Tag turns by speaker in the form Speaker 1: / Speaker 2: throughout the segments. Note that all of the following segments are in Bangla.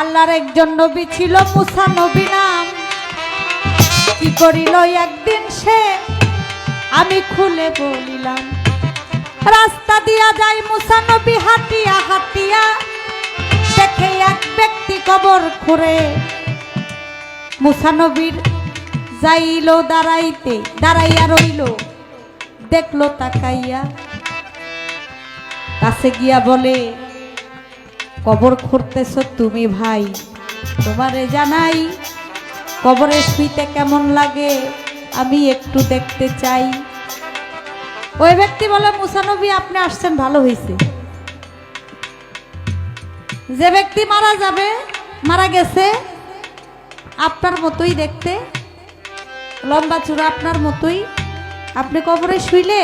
Speaker 1: আল্লাহর একজন নবী ছিল, মুসা নবী নাম। কি করিল একদিন সে? আমি খুলে বলিলাম, রাস্তা দিয়া যাই মুসা নবী হাতিয়া হাতিয়া দেখে এক ব্যক্তি কবর খুঁড়ে। মুসা নবীর যাইল দাঁড়াইতে, দাঁড়াইয়া রইল। দেখল তাকাইয়া, কাছে গিয়া বলে কবর খুঁড়তেছ তুমি ভাই। তোমারে জানাই, কবরে শুইতে কেমন লাগে, আমি একটু দেখতে চাই। ওই ব্যক্তি বলে মুসানবী আপনি আসছেন, ভালো হয়েছে যে ব্যক্তি মারা যাবে, মারা গেছে, আপনার মতোই দেখতে। লম্বা চূড়া আপনার মতোই। আপনি কবরে শুইলে,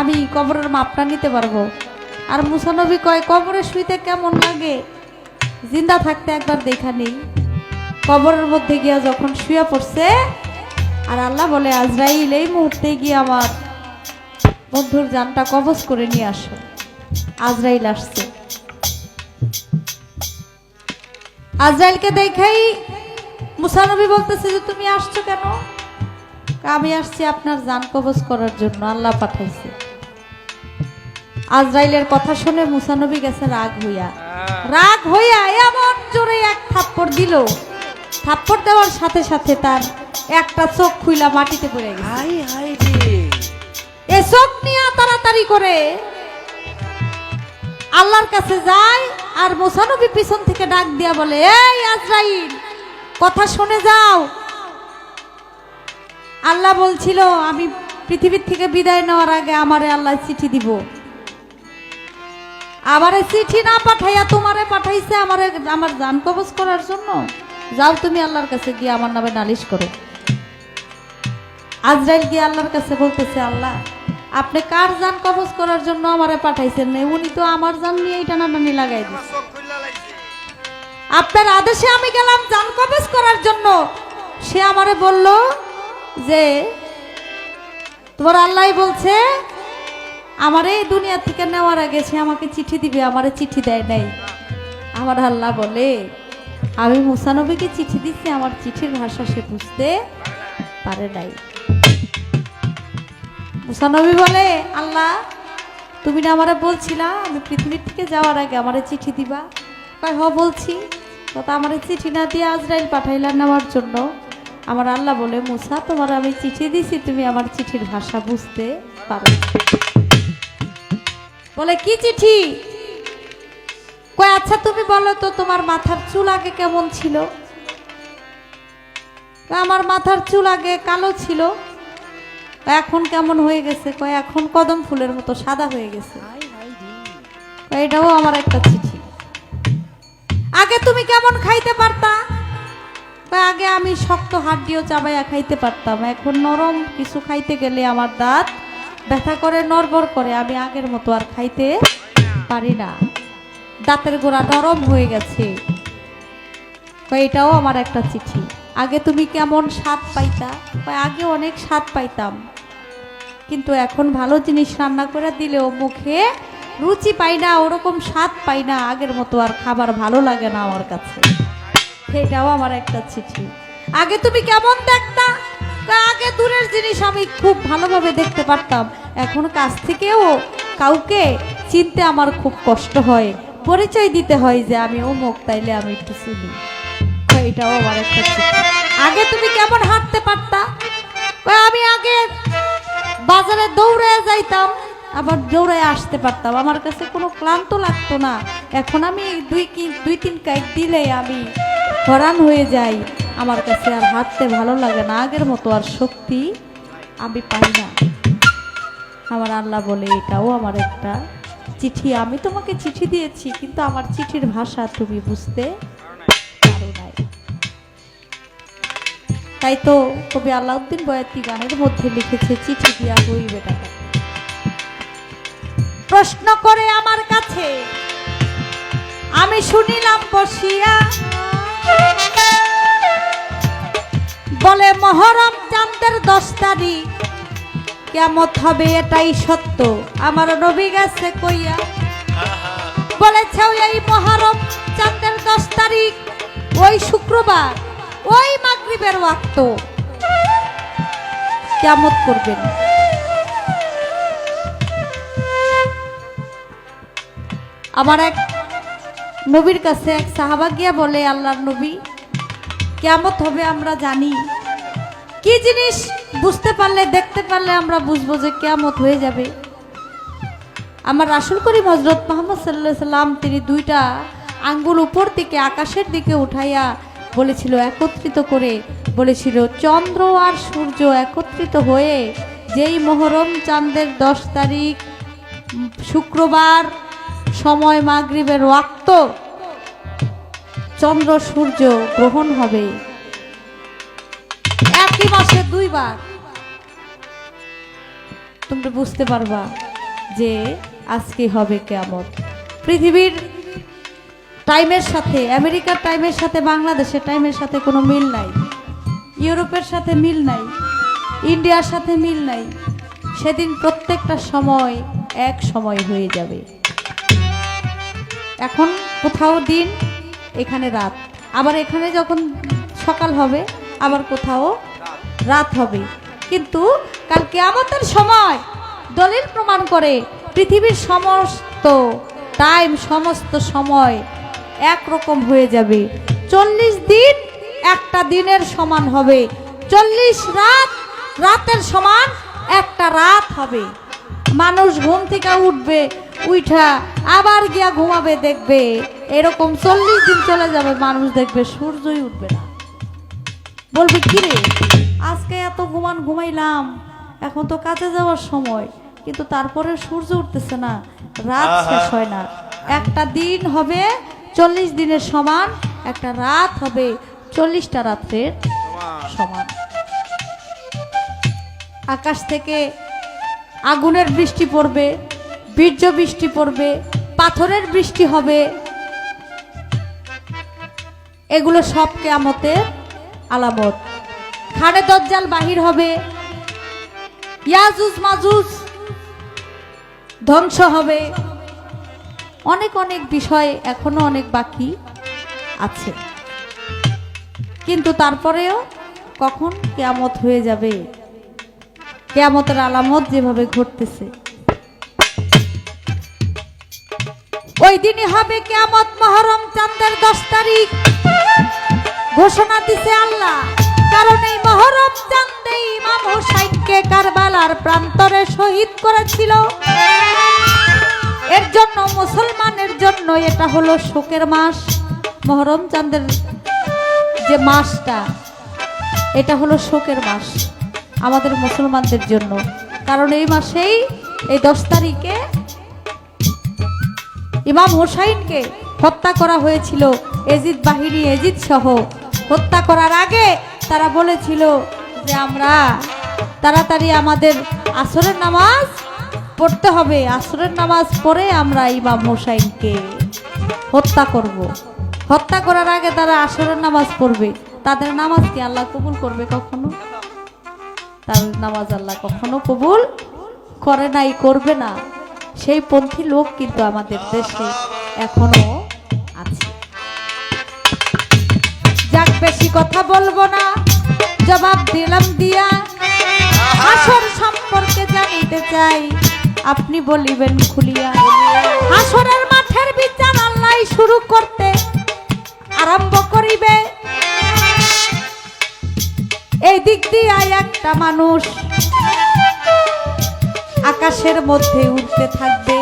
Speaker 1: আমি কবরের মাপটা নিতে পারব। আর মুসানবী কয় কবরে শুইতে কেমন লাগে? জিন্দা থাকতে একবার দেখা নেই। কবরের মধ্যে গিয়া যখন শুয়ে পড়ছে, আর আল্লাহ বলে, আজরাইল, এই মুহূর্তে গিয়ে আমার বন্ধুর জানটা কবজ করে নিয়ে আসো। আজরাইল আসছে। আজরাইলকে দেখাই মুসানবী বলতেছে যে, তুমি আসছো কেন? আমি আসছি আপনার জান কবজ করার জন্য, আল্লাহ পাঠাইছে। আজরাইলের কথা শুনে মুসানবী গেছে রাগ হইয়া। রাগ হইয়া এমন জোরে এক থাপ্পড় দিল। থাপ্পড় দেওয়ার সাথে সাথে তার একটা চোখ খুইলা মাটিতে পড়ে গেছে। এ চোখ নিয়ে তাড়াতাড়ি করে আল্লাহর কাছে যায় আর মোসানবী পিছন থেকে ডাক দিয়া বলে এই আজরাইল কথা শুনে যাও। আল্লাহ বলছিল আমি পৃথিবীর থেকে বিদায় নেওয়ার আগে আমারে আল্লাহ চিঠি দিব। আমারে চিঠি না পাঠাইয়া তোমারে পাঠাইছে আমারে আমার জান কবজ করার জন্য? যাও তুমি আল্লাহর কাছে গিয়ে আমার নামে নালিশ করো। আজরাইল গিয়ে আল্লাহর কাছে বলতেছে, আল্লাহ, আপনি কার জান কবজ করার জন্য আমারে পাঠাইছেন উনি তো আমার যান জান নিয়েই টানাটানি লাগাই দিচ্ছে আপনার আদেশে আমি গেলাম জান কবজ করার জন্য। সে আমারে বলল যে, তোমার আল্লাহ বলছে আমার এই দুনিয়া থেকে নেওয়ার আগে সে আমাকে চিঠি দিবে, আমারে চিঠি দেয় নাই। আমার আল্লাহ বলে, আমি মুসানবীকে চিঠি দিচ্ছি আমার চিঠির ভাষা সে বুঝতে পারে নাই। মুসানবী বলে, আল্লাহ, তুমি না আমারে বলছিলা, আমি পৃথিবীর থেকে যাওয়ার আগে আমারে চিঠি দিবা? কয়, হ, বলছি। তো আমারে চিঠি না দিয়ে আজরাইল পাঠাইলা নেওয়ার জন্য। আমার আল্লাহ বলে, মুসা, তোমার আমি চিঠি দিছি, তুমি আমার চিঠির ভাষা বুঝতে পারো। বলে কি চিঠি? কয় আচ্ছা তুমি বলো তো তোমার মাথার চুল আগে কেমন ছিল? আমার মাথার চুল আগে কালো ছিল। এখন কেমন হয়ে গেছে? কয় এখন কদম ফুলের মতো সাদা হয়ে গেছে। এটাও আমার একটা চিঠি। আগে তুমি কেমন খাইতে পারতা? আগে আমি শক্ত হাড্ডিও চাবাইয়া খাইতে পারতাম। এখন নরম কিছু খাইতে গেলে আমার দাঁত ব্যথা করে নরবর করে, আমি আগের মতো আর খাইতে পারি না। দাঁতের গোড়া নরম হয়ে গেছে। এটাও আমার একটা চিঠি। আগে তুমি কেমন স্বাদ পাইতা? আগে অনেক স্বাদ পাইতাম। কিন্তু এখন ভালো জিনিস রান্না করে দিলেও মুখে রুচি পাই না, ওরকম স্বাদ পাই না, আগের মতো আর খাবার ভালো লাগে না আমার কাছে। সেটাও আমার একটা চিঠি। আগে তুমি কেমন দেখতা? আগে দূরের জিনিস আমি খুব ভালোভাবে দেখতে পারতাম। এখন কাছ থেকেও কাউকে চিনতে আমার খুব কষ্ট হয়। পরিচয় দিতে হয় যে আমি অমুক, তাইলে আমি একটু চিনি এটাও আমার একটা আগে তুমি কেমন হাঁটতে পারতা? আমি আগে বাজারে দৌড়ে যাইতাম, আবার দৌড়ে আসতে পারতাম। আমার কাছে কোনো ক্লান্ত লাগতো না। এখন আমি দুই কি, দুই তিন কাইট দিলে আমি হরান হয়ে যাই। আমার কাছে আর হাঁটতে ভালো লাগে না। আগের মতো আর শক্তি আমি পাই না। আমার আল্লাহ বলে, এটাও আমার একটা চিঠি। আমি তোমাকে চিঠি দিয়েছি, কিন্তু আমার চিঠির ভাষা তুমি বুঝতে পারো নাই। তাই তো কবি আলাউদ্দিন বয়াতি গানের মধ্যে লিখেছে, চিঠি দিয়া হই বেটাটা প্রশ্ন করে আমার কাছে, আমি শুনিলাম বসিয়া মহরম চাঁদের দশ তারিখ। কেমত হবে এটাই সত্য। আমার নবী গেছে কইয়া, বলেছে এই মহরম চাঁদের দশ তারিখ, ওই শুক্রবার, ওই মাগরিবের ওয়াক্ত। কেমত করবেন? আমার এক নবীর কাছে এক সাহাবা গিয়া বলে, আল্লাহর নবী, কেমত হবে আমরা জানি। কি জিনিস বুঝতে পারলে, দেখতে পারলে আমরা বুঝব যে কেমত হয়ে যাবে। আমার রাসুল করিম হজরত মোহাম্মদ সাল্লাহ সাল্লাম, তিনি দুইটা আঙ্গুল উপর দিকে আকাশের দিকে উঠাইয়া বলেছিল, একত্রিত করে বলেছিল, চন্দ্র আর সূর্য একত্রিত হয়ে যেই মহরম চাঁদের দশ তারিখ, শুক্রবার সময় মাগরিবের ওয়াক্ত চন্দ্র সূর্য গ্রহণ হবে। মাসে দুইবার। তোমরা বুঝতে পারবা যে আজকে হবে কেমন পৃথিবীর টাইমের সাথে, আমেরিকার টাইমের সাথে, বাংলাদেশের টাইমের সাথে কোনো মিল নাই। ইউরোপের সাথে মিল নাই। ইন্ডিয়ার সাথে মিল নাই। সেদিন প্রত্যেকটা সময় এক সময় হয়ে যাবে। এখন কোথাও দিন, এখানে রাত। আবার এখানে যখন সকাল হবে, আবার কোথাও রাত হবে। কিন্তু কাল কেয়ামতের সময় দলিল প্রমাণ করে পৃথিবীর সমস্ত টাইম সমস্ত সময় একরকম হয়ে যাবে। চল্লিশ দিন একটা দিনের সমান হবে। চল্লিশ রাত রাতের সমান একটা রাত হবে। মানুষ ঘুম থেকে উঠবে উঠা আবার গিয়া ঘুমাবে, দেখবে। এরকম চল্লিশ দিন চলে যাবে, মানুষ দেখবে সূর্যই উঠবে না। বলবে, কিরে? আজকে এত ঘুমান ঘুমাইলাম এখন তো কাজে যাওয়ার সময় কিন্তু তারপরে সূর্য উঠতেছে না রাত শেষ হয় না। একটা দিন হবে চল্লিশ দিনের সমান একটা রাত হবে চল্লিশটা রাত্রের সমান। আকাশ থেকে আগুনের বৃষ্টি পড়বে বীর্য বৃষ্টি পড়বে পাথরের বৃষ্টি হবে। এগুলো সব কেয়ামতের আলামত। খাড়ে দজ্জাল বাহির হবে। ইয়াজুজ মাজুজ ধ্বংস হবে। অনেক অনেক বিষয় এখনও অনেক বাকি আছে। কিন্তু তারপরেও কখন কেয়ামত হয়ে যাবে? কেয়ামতের আলামত যেভাবে ঘটতেছে। ওই দিনই হবে কেয়ামত মহরম, চাঁদের দশ তারিখ। ঘোষণা দিছে আল্লাহ। কারণ এই মহরম চাঁদে ইমাম হুসাইনকে কারবালার প্রান্তরে শহীদ করেছিল। এর জন্য, মুসলমানের জন্য এটা হলো শোকের মাস। মহরম চাঁদের যে মাসটা, এটা হলো শোকের মাস আমাদের মুসলমানদের জন্য। কারণ এই মাসেই, এই দশ তারিখে ইমাম হোসাইনকে হত্যা করা হয়েছিল। এজিদ বাহিনী, এজিদ সহ হত্যা করার আগে তারা বলেছিল যে আমরা তাড়াতাড়ি আমাদের আসরের নামাজ পড়তে হবে। আসরের নামাজ পড়ে আমরা ইমাম হোসাইনকে হত্যা করব। হত্যা করার আগে তারা আসরের নামাজ পড়বে। তাদের নামাজ কি আল্লাহ কবুল করবে কখনো? তাদের নামাজ আল্লাহ কখনো কবুল করে নাই, করবে না। সেই পন্থী লোক কিন্তু আমাদের দেশে এখনও বেশি কথা বলব না। জবাব দিলাম দিয়া। আসর সম্পর্কে জানিতে চাই। আপনি বলিবেন খুলিয়া। হাসরের মাঠের বিচার আল্লাহ শুরু করতে আরম্ভ করিবে। এই দিক দিয়ে একটা মানুষ আকাশের মধ্যে উঠতে থাকবে।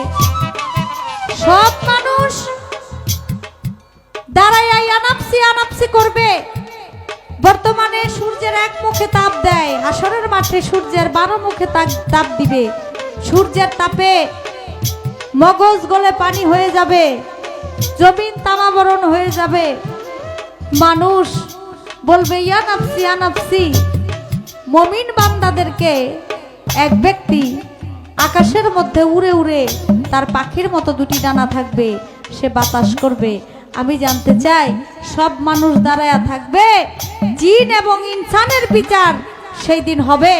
Speaker 1: সব মানুষ দাঁড়াই আনাপসি আনাপসি করবে। বর্তমানে সূর্যের এক মুখে তাপ দেয়, হাসরের মাঠে সূর্যের বারো মুখে তাপ- দিবে। সূর্যের তাপে মগজ গলে পানি হয়ে যাবে, জমিন তামাবরণ হয়ে যাবে। মানুষ বলবে ইয়ানাপসি আনাপসি মমিন বান্দাদেরকে এক ব্যক্তি আকাশের মধ্যে উড়ে উড়ে তার পাখির মতো দুটি ডানা থাকবে, সে বাতাস করবে। আমি জানতে চাই, সব মানুষ দাঁড়ায়া থাকবে? জিন এবং ইনসানের বিচার সেই দিন হবে।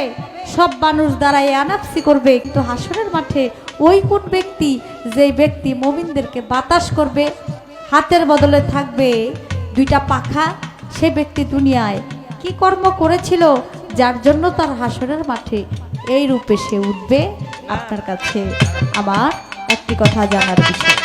Speaker 1: সব মানুষ দাঁড়ায় আনাপসি করবে কিন্তু হাসরের মাঠে। ওই কোন ব্যক্তি? যেই ব্যক্তি মমিনদেরকে বাতাস করবে, হাতের বদলে থাকবে দুইটা পাখা, সে ব্যক্তি দুনিয়ায় কি কর্ম করেছিল? যার জন্য তার হাসরের মাঠে এই রূপে সে উঠবে? আপনার কাছে আমার একটি কথা জানার বিষয়।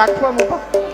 Speaker 2: এটা তো আমি বাক্য আমি